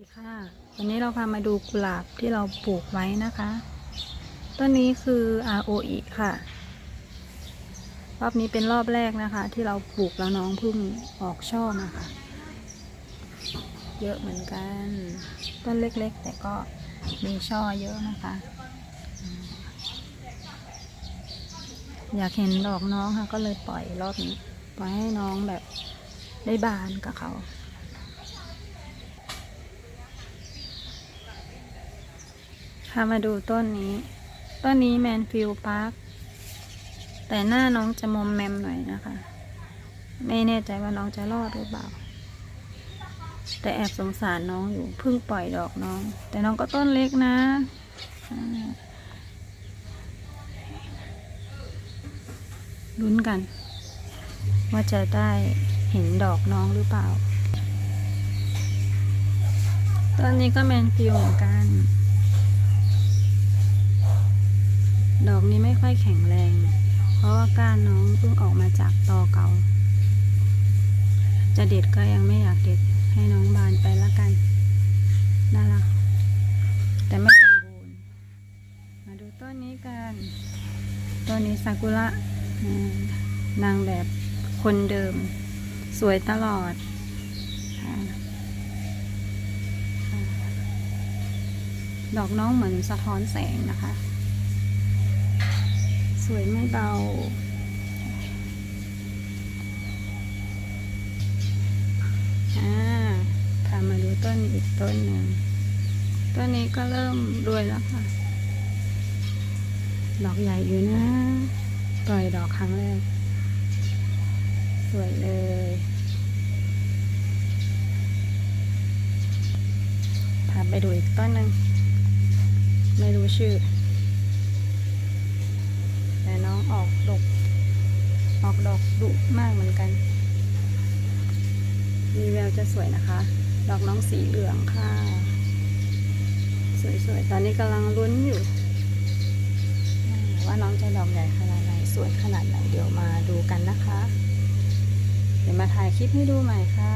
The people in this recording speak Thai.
ดีค่ะวันนี้เราพามาดูกุหลาบที่เราปลูกไว้นะคะ ต้นนี้คือ ROE ค่ะ รอบนี้เป็นรอบแรกนะคะ ที่เราปลูกแล้วน้องพิ่งออกช่อมาค่ะเยอะเหมือนกัน ต้นเล็กๆ แต่ก็มีช่อเยอะนะคะอืมอยากเห็นดอกน้องค่ะ ก็เลยปล่อยรอบนี้ ปล่อยให้น้องแบบได้บานกับเขา พามาดูต้นนี้ ต้นนี้แมนฟิลพาร์คแต่หน้าน้องจะมอมแมมหน่อยนะคะ ไม่แน่ใจว่าน้องจะรอดหรือเปล่า แต่แอบสงสารน้องอยู่เพิ่งปล่อยดอกน้อง แต่น้องก็ต้นเล็กนะลุ้นกัน ว่าจะได้เห็นดอกน้องหรือเปล่าต้นนี้ก็แมนฟิลเหมือนกัน ดอกนี้ไม่ค่อยแข็งแรง เพราะว่าก้านน้องเพิ่งออกมาจากตอเก่า จะเด็ดก็ยังไม่อยากเด็ดให้น้องบานไปละกัน น่ารัก แต่ไม่สมบูรณ์ มาดูต้นนี้กัน ต้นนี้ซากุระนางแบบคนเดิม สวยตลอดดอกน้องเหมือนสะท้อนแสงนะคะ สวยไม่เบา อ่า พามาดูต้นอีกต้นหนึ่ง ต้นนี้ก็เริ่มรวยแล้วค่ะ ดอกใหญ่อยู่นะ ปล่อยดอกครั้งแรก สวยเลยพาไปดูอีกต้นหนึ่ง ไม่รู้ชื่อ ออกดอกออกดอกดุมากเหมือนกัน มีแววจะสวยนะคะ ดอกน้องสีเหลืองค่ะ สวยๆ ตอนนี้กำลังลุ้นอยู่ ว่าน้องจะดอกใหญ่ขนาดไหน สวยขนาดไหน เดี๋ยวมาดูกันนะคะ เดี๋ยวมาถ่ายคลิปให้ดูใหม่ค่ะ